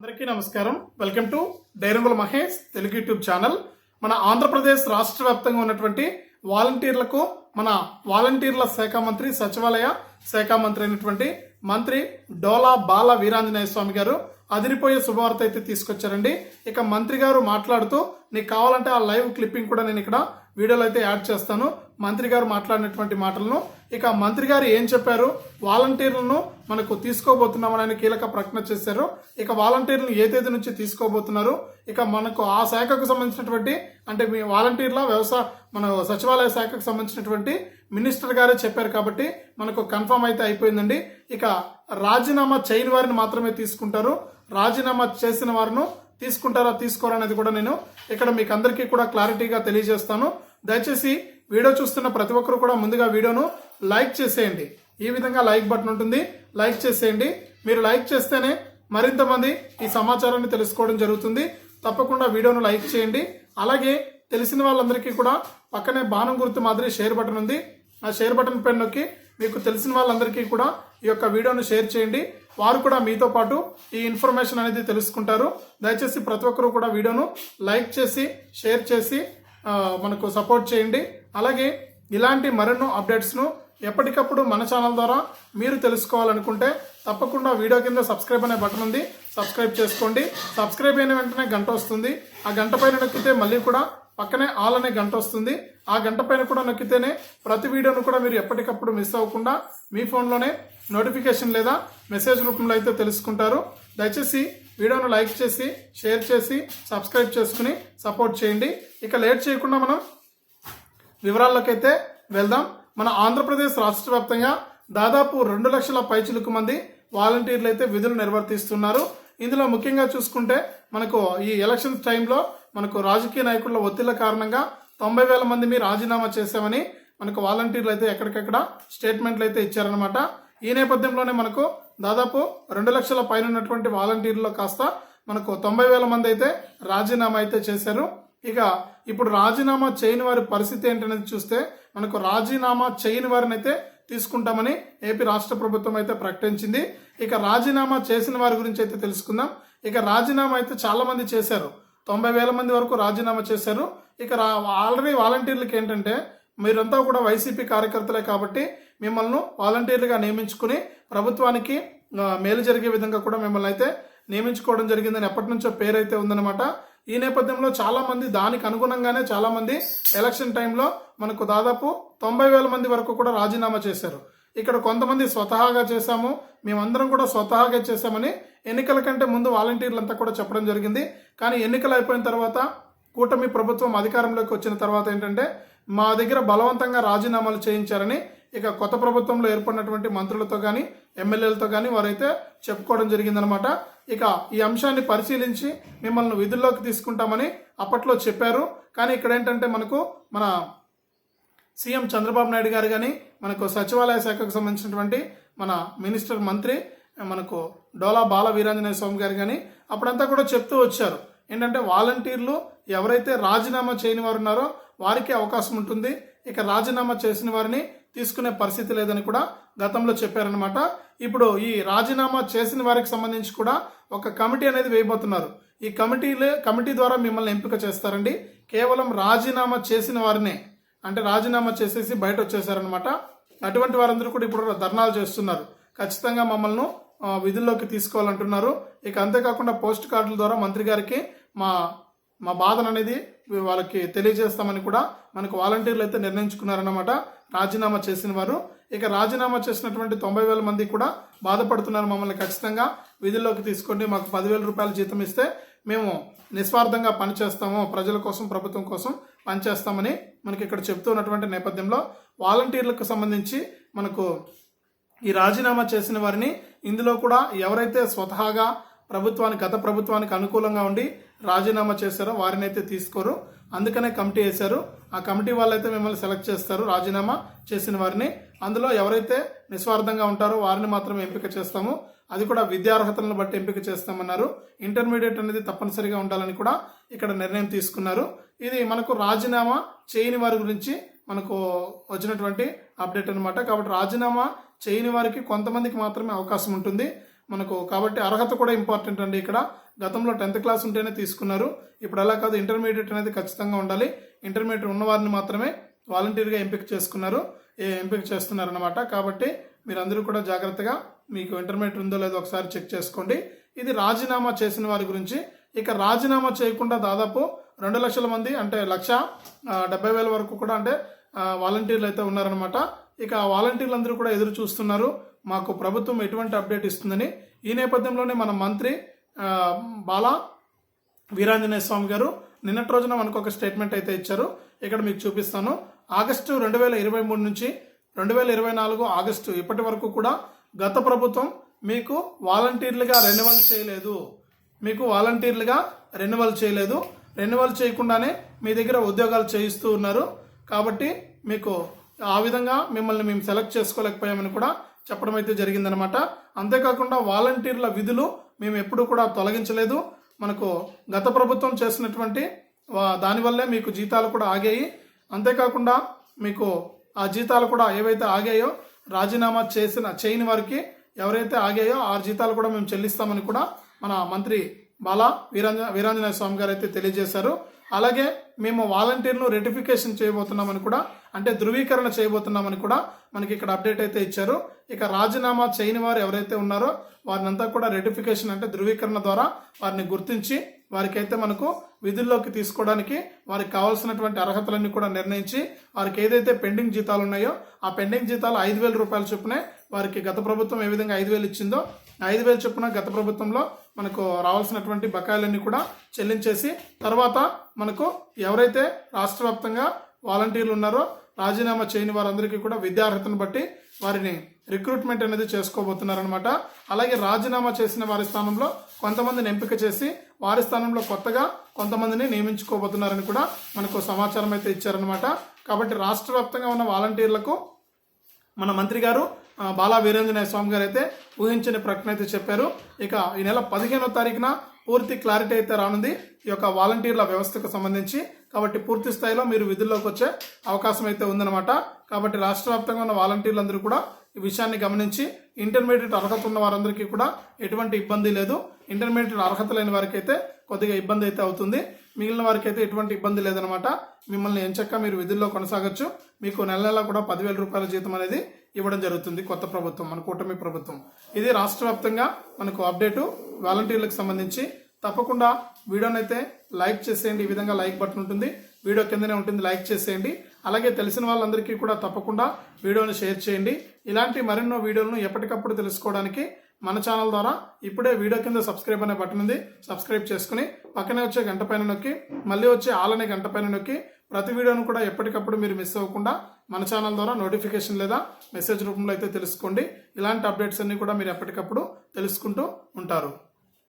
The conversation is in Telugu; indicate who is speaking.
Speaker 1: అందరికీ నమస్కారం. Welcome to Dairangula Mahesh Telugu YouTube channel. మన ఆంధ్రప్రదేశ్ రాష్ట్ర వ్యాప్తంగా ఉన్నటువంటి వాలంటీర్లకు మన వాలంటీర్ల శాఖ మంత్రి సచివాలయ శాఖ మంత్రి అయినటువంటి మంత్రి డోలా బాల వీరాంజనేయ స్వామి గారు అదిరిపోయే శుభవార్త అయితే తీసుకొచ్చారండి. ఇక మంత్రి గారు మాట్లాడుతూ నీకు కావాలంటే ఆ లైవ్ క్లిప్పింగ్ కూడా నేను ఇక్కడ వీడియోలో అయితే యాడ్ చేస్తాను. మంత్రి గారు మాట్లాడినటువంటి మాటలను ఇక మంత్రి గారు ఏం చెప్పారు? వాలంటీర్లను మనకు తీసుకోబోతున్నామని ఆయన కీలక ప్రకటన చేశారు. ఇక వాలంటీర్లను ఏ తేదీ నుంచి తీసుకోబోతున్నారు? ఇక మనకు ఆ శాఖకు సంబంధించినటువంటి అంటే మీ వాలంటీర్ల వ్యవసాయ మన సచివాలయ శాఖకు సంబంధించినటువంటి మినిస్టర్ గారే చెప్పారు కాబట్టి మనకు కన్ఫర్మ్ అయితే అయిపోయిందండి. ఇక రాజీనామా చేయని వారిని మాత్రమే తీసుకుంటారు. రాజీనామా చేసిన వారిను తీసుకుంటారా తీసుకోరా అనేది కూడా నేను ఇక్కడ మీకు అందరికీ కూడా క్లారిటీగా తెలియజేస్తాను. దయచేసి వీడియో చూస్తున్న ప్రతి ఒక్కరు కూడా ముందుగా వీడియోను లైక్ చేసేయండి. ఈ విధంగా లైక్ బటన్ ఉంటుంది. లైక్ చేసేయండి. మీరు లైక్ చేస్తేనే మరింత మంది ఈ సమాచారాన్ని తెలుసుకోవడం జరుగుతుంది. తప్పకుండా వీడియోను లైక్ చేయండి. అలాగే తెలిసిన వాళ్ళందరికీ కూడా పక్కనే బాణం గుర్తు మాదిరి షేర్ బటన్ ఉంది. ఆ షేర్ బటన్ పైన నొక్కి మీకు తెలిసిన వాళ్ళందరికీ కూడా ఈ యొక్క వీడియోను షేర్ చేయండి. వారు కూడా మీతో పాటు ఈ ఇన్ఫర్మేషన్ అనేది తెలుసుకుంటారు. దయచేసి ప్రతి ఒక్కరూ కూడా వీడియోను లైక్ చేసి షేర్ చేసి మనకు సపోర్ట్ చేయండి. అలాగే ఇలాంటి మరెన్నో అప్డేట్స్ను ఎప్పటికప్పుడు మన ఛానల్ ద్వారా మీరు తెలుసుకోవాలనుకుంటే తప్పకుండా వీడియో కింద సబ్స్క్రైబ్ అనే బటన్ ఉంది. సబ్స్క్రైబ్ చేసుకోండి. సబ్స్క్రైబ్ అయిన వెంటనే గంట వస్తుంది. ఆ గంట పైన నొక్కితే మళ్ళీ కూడా పక్కనే ఆల్ అనే గంట వస్తుంది. ఆ గంట పైన కూడా నొక్కితేనే ప్రతి వీడియోను కూడా మీరు ఎప్పటికప్పుడు మిస్ అవ్వకుండా మీ ఫోన్లోనే నోటిఫికేషన్ లేదా మెసేజ్ రూపంలో అయితే తెలుసుకుంటారు. దయచేసి వీడియోను లైక్ చేసి షేర్ చేసి సబ్స్క్రైబ్ చేసుకుని సపోర్ట్ చేయండి. ఇక లేట్ చేయకుండా మనం వివరాల్లోకైతే వెళ్దాం. మన ఆంధ్రప్రదేశ్ రాష్ట్ర వ్యాప్తంగా దాదాపు రెండు లక్షల పైచిలుకు మంది వాలంటీర్లు అయితే విధులు నిర్వర్తిస్తున్నారు. ఇందులో ముఖ్యంగా చూసుకుంటే మనకు ఈ ఎలక్షన్ టైంలో మనకు రాజకీయ నాయకుల ఒత్తిళ్ళ కారణంగా తొంభై వేల మంది మీ రాజీనామా చేశామని మనకు వాలంటీర్లు అయితే ఎక్కడికక్కడ స్టేట్మెంట్లు అయితే ఇచ్చారనమాట ఈ నేపథ్యంలోనే మనకు దాదాపు రెండు లక్షల పైన ఉన్నటువంటి వాలంటీర్లో కాస్త మనకు తొంభై వేల మంది అయితే రాజీనామా అయితే చేశారు. ఇక ఇప్పుడు రాజీనామా చేయని వారి పరిస్థితి ఏంటనేది చూస్తే మనకు రాజీనామా చేయని వారిని అయితే తీసుకుంటామని ఏపీ రాష్ట్ర ప్రభుత్వం అయితే ప్రకటించింది. ఇక రాజీనామా చేసిన వారి గురించి అయితే తెలుసుకుందాం. ఇక రాజీనామా అయితే చాలా మంది చేశారు. తొంభై వేల మంది వరకు రాజీనామా చేశారు. ఇక రా- ఆల్రెడీ వాలంటీర్లకి ఏంటంటే మీరంతా కూడా వైసీపీ కార్యకర్తలే కాబట్టి మిమ్మల్ని వాలంటీర్లుగా నియమించుకుని ప్రభుత్వానికి మేలు జరిగే విధంగా కూడా మిమ్మల్ని అయితే నియమించుకోవడం జరిగిందని ఎప్పటి నుంచో పేరైతే ఉందన్నమాట. ఈ నేపథ్యంలో చాలామంది దానికి అనుగుణంగానే చాలామంది ఎలక్షన్ టైంలో మనకు దాదాపు తొంభై వేల మంది వరకు కూడా రాజీనామా చేశారు. ఇక్కడ కొంతమంది స్వతహాగా చేశాము. మేమందరం కూడా స్వతహాగా చేశామని ఎన్నికల కంటే ముందు వాలంటీర్లంతా కూడా చెప్పడం జరిగింది. కానీ ఎన్నికలు అయిపోయిన తర్వాత కూటమి ప్రభుత్వం అధికారంలోకి వచ్చిన తర్వాత ఏంటంటే మా దగ్గర బలవంతంగా రాజీనామాలు చేయించారని ఇక కొత్త ప్రభుత్వంలో ఏర్పడినటువంటి మంత్రులతో కానీ ఎమ్మెల్యేలతో కానీ వారైతే చెప్పుకోవడం జరిగిందనమాట ఇక ఈ అంశాన్ని పరిశీలించి మిమ్మల్ని విధుల్లోకి తీసుకుంటామని అప్పట్లో చెప్పారు. కానీ ఇక్కడ ఏంటంటే మనకు మన సీఎం చంద్రబాబు నాయుడు గారు కానీ మనకు సచివాలయ శాఖకు సంబంధించినటువంటి మన మినిస్టర్ మంత్రి మనకు డోలా బాల వీరాంజనేయ స్వామి గారు కానీ అప్పుడంతా కూడా చెప్తూ వచ్చారు. ఏంటంటే వాలంటీర్లు ఎవరైతే రాజీనామా చేయని వారు ఉన్నారో వారికే అవకాశం ఉంటుంది. ఇక రాజీనామా చేసిన వారిని తీసుకునే పరిస్థితి లేదని కూడా గతంలో చెప్పారనమాట ఇప్పుడు ఈ రాజీనామా చేసిన వారికి సంబంధించి కూడా ఒక కమిటీ అనేది వేయబోతున్నారు. ఈ కమిటీలు కమిటీ ద్వారా మిమ్మల్ని ఎంపిక చేస్తారండి. కేవలం రాజీనామా చేసిన వారినే అంటే రాజీనామా చేసేసి బయట వచ్చేసారనమాట అటువంటి వారందరూ కూడా ఇప్పుడు ధర్నాలు చేస్తున్నారు. ఖచ్చితంగా మమ్మల్ని విధుల్లోకి తీసుకోవాలంటున్నారు. ఇక అంతేకాకుండా పోస్ట్ కార్డుల ద్వారా మంత్రి గారికి మా మా బాధను అనేది వాళ్ళకి తెలియజేస్తామని కూడా మనకు వాలంటీర్లు అయితే నిర్ణయించుకున్నారన్నమాట. రాజీనామా చేసిన వారు. ఇక రాజీనామా చేసినటువంటి తొంభై వేల మంది కూడా బాధపడుతున్నారు మమ్మల్ని ఖచ్చితంగా. విధుల్లోకి తీసుకోండి. మాకు పదివేల రూపాయలు జీతం ఇస్తే మేము నిస్వార్థంగా పనిచేస్తాము. ప్రజల కోసం ప్రభుత్వం కోసం పనిచేస్తామని మనకి ఇక్కడ చెప్తూ ఉన్నటువంటి నేపథ్యంలో వాలంటీర్లకు సంబంధించి మనకు ఈ రాజీనామా చేసిన వారిని ఇందులో కూడా ఎవరైతే స్వతహాగా ప్రభుత్వానికి గత ప్రభుత్వానికి అనుకూలంగా ఉండి రాజీనామా చేశారో వారిని అయితే తీసుకోరు. అందుకనే కమిటీ వేశారు. ఆ కమిటీ వాళ్ళైతే మిమ్మల్ని సెలెక్ట్ చేస్తారు రాజీనామా చేసిన వారిని. అందులో ఎవరైతే నిస్వార్థంగా ఉంటారో వారిని మాత్రం ఎంపిక చేస్తాము. అది కూడా విద్యార్హతలను బట్టి ఎంపిక చేస్తామన్నారు. ఇంటర్మీడియట్ అనేది తప్పనిసరిగా ఉండాలని కూడా ఇక్కడ నిర్ణయం తీసుకున్నారు. ఇది మనకు రాజీనామా చేయని వారి గురించి మనకు వచ్చినటువంటి అప్డేట్ అనమాట కాబట్టి రాజీనామా చేయని వారికి కొంతమందికి మాత్రమే అవకాశం ఉంటుంది. మనకు కాబట్టి అర్హత కూడా ఇంపార్టెంట్ అండి ఇక్కడ. గతంలో టెన్త్ క్లాస్ ఉంటేనే తీసుకున్నారు. ఇప్పుడు అలా కాదు ఇంటర్మీడియట్ అనేది ఖచ్చితంగా ఉండాలి. ఇంటర్మీడియట్ ఉన్నవారిని మాత్రమే వాలంటీర్గా ఎంపిక చేసుకున్నారు. ఏ ఎంపిక చేస్తున్నారన్నమాట. కాబట్టి మీరందరూ కూడా జాగ్రత్తగా మీకు ఇంటర్మీడియట్ ఉందో లేదో ఒకసారి చెక్ చేసుకోండి. ఇది రాజీనామా చేసిన వారి గురించి. ఇక రాజీనామా చేయకుండా దాదాపు రెండు లక్షల మంది అంటే లక్ష డెబ్బై వేల వరకు కూడా అంటే వాలంటీర్లు అయితే ఉన్నారనమాట ఇక వాలంటీర్లు అందరూ కూడా ఎదురు చూస్తున్నారు. మాకు ప్రభుత్వం ఎటువంటి అప్డేట్ ఇస్తుందని ఈ నేపథ్యంలోనే మన మంత్రి బాలా వీరాంజనేయ స్వామి గారు నిన్నటి రోజున మనకు ఒక స్టేట్మెంట్ అయితే ఇచ్చారు. ఇక్కడ మీకు చూపిస్తాను. ఆగస్టు రెండు వేల ఇరవై మూడు నుంచి రెండు వేల ఇరవై నాలుగు ఆగస్టు ఇప్పటి వరకు కూడా గత ప్రభుత్వం మీకు వాలంటీర్లుగా రెన్యువల్ చేయలేదు. మీకు వాలంటీర్లుగా రెన్యువల్ చేయలేదు. రెన్యువల్ చేయకుండానే మీ దగ్గర ఉద్యోగాలు చేయిస్తూ ఉన్నారు. కాబట్టి మీకు ఆ విధంగా మిమ్మల్ని మేము సెలెక్ట్ చేసుకోలేకపోయామని కూడా చెప్పడం అయితే జరిగిందనమాట అంతేకాకుండా వాలంటీర్ల విధులు మేము ఎప్పుడూ కూడా తొలగించలేదు. మనకు గత ప్రభుత్వం చేసినటువంటి దానివల్లే మీకు జీతాలు కూడా ఆగాయి. అంతేకాకుండా మీకు ఆ జీతాలు కూడా ఏవైతే ఆగాయో రాజీనామా చేసిన చేయని వారికి ఎవరైతే ఆగాయో ఆ జీతాలు కూడా మేము చెల్లిస్తామని కూడా మన మంత్రి బాలా వీరాంజ వీరాంజనేయ స్వామి గారు అయితే తెలియజేశారు. అలాగే మేము వాలంటీర్ను రెటిఫికేషన్ చేయబోతున్నామని కూడా అంటే ధృవీకరణ చేయబోతున్నామని కూడా మనకి ఇక్కడ అప్డేట్ అయితే ఇచ్చారు. ఇక రాజీనామా చేయని వారు ఎవరైతే ఉన్నారో వారినంతా కూడా రెటిఫికేషన్ అంటే ధృవీకరణ ద్వారా వారిని గుర్తించి వారికైతే మనకు విధుల్లోకి తీసుకోవడానికి వారికి కావాల్సినటువంటి అర్హతలన్నీ కూడా నిర్ణయించి వారికి ఏదైతే పెండింగ్ జీతాలు ఉన్నాయో ఆ పెండింగ్ జీతాలు ఐదు వేల రూపాయల చొప్పునే వారికి గత ప్రభుత్వం ఏ విధంగా ఐదు వేలు ఇచ్చిందో ఐదు వేలు చొప్పున గత ప్రభుత్వంలో మనకు రావాల్సినటువంటి బకాయిలన్నీ కూడా చెల్లించేసి తర్వాత మనకు ఎవరైతే రాష్ట్ర వ్యాప్తంగా వాలంటీర్లు ఉన్నారో రాజీనామా చేయని వారందరికీ కూడా విద్యార్హతను బట్టి వారిని రిక్రూట్మెంట్ అనేది చేసుకోబోతున్నారనమాట అలాగే రాజీనామా చేసిన వారి స్థానంలో కొంతమందిని ఎంపిక చేసి వారి స్థానంలో కొత్తగా కొంతమందిని నియమించుకోబోతున్నారని కూడా మనకు సమాచారం అయితే ఇచ్చారనమాట కాబట్టి రాష్ట్ర వ్యాప్తంగా ఉన్న వాలంటీర్లకు మన మంత్రి గారు బాలా వీరేంద్రనాథ్ స్వామి గారు అయితే ఊహించని ప్రకటన అయితే చెప్పారు. ఇక ఈ నెల పదిహేనో తారీఖున పూర్తి క్లారిటీ అయితే రానుంది. ఈ యొక్క వాలంటీర్ల వ్యవస్థకు సంబంధించి కాబట్టి పూర్తి స్థాయిలో మీరు విధుల్లోకి వచ్చే అవకాశం అయితే ఉందన్నమాట. కాబట్టి రాష్ట్ర వ్యాప్తంగా ఉన్న వాలంటీర్లందరూ కూడా ఈ విషయాన్ని గమనించి ఇంటర్మీడియట్ అర్హత ఉన్న వారందరికీ కూడా ఎటువంటి ఇబ్బంది లేదు. ఇంటర్మీడియట్ అర్హత లేని వారికి అయితే కొద్దిగా ఇబ్బంది అయితే అవుతుంది. మిగిలిన వారికి అయితే ఎటువంటి ఇబ్బంది లేదనమాట మిమ్మల్ని ఎంచక్క మీరు విధుల్లో కొనసాగొచ్చు. మీకు నెల నెల కూడా పదివేల రూపాయల జీతం అనేది ఇవ్వడం జరుగుతుంది కొత్త ప్రభుత్వం మన కూటమి ప్రభుత్వం. ఇది రాష్ట్ర వ్యాప్తంగా మనకు అప్డేటు వాలంటీర్లకు సంబంధించి. తప్పకుండా వీడియోనైతే లైక్ చేసేయండి ఈ విధంగా లైక్ బటన్ ఉంటుంది. వీడియో కిందనే ఉంటుంది లైక్ చేసేయండి. అలాగే తెలిసిన వాళ్ళందరికీ కూడా తప్పకుండా వీడియోని షేర్ చేయండి. ఇలాంటి మరెన్నో వీడియోలను ఎప్పటికప్పుడు తెలుసుకోవడానికి మన ఛానల్ ద్వారా ఇప్పుడే వీడియో కింద సబ్స్క్రైబ్ అనే బటన్ ఉంది. సబ్స్క్రైబ్ చేసుకుని పక్కనే వచ్చే గంట పైన నొక్కి మళ్ళీ వచ్చే ఆల్ అనే గంట పైన నొక్కి ప్రతి వీడియోను కూడా ఎప్పటికప్పుడు మీరు మిస్ అవ్వకుండా మన ఛానల్ ద్వారా నోటిఫికేషన్ లేదా మెసేజ్ రూపంలో అయితే తెలుసుకోండి. ఇలాంటి అప్డేట్స్ అన్నీ కూడా మీరు ఎప్పటికప్పుడు తెలుసుకుంటూ ఉంటారు.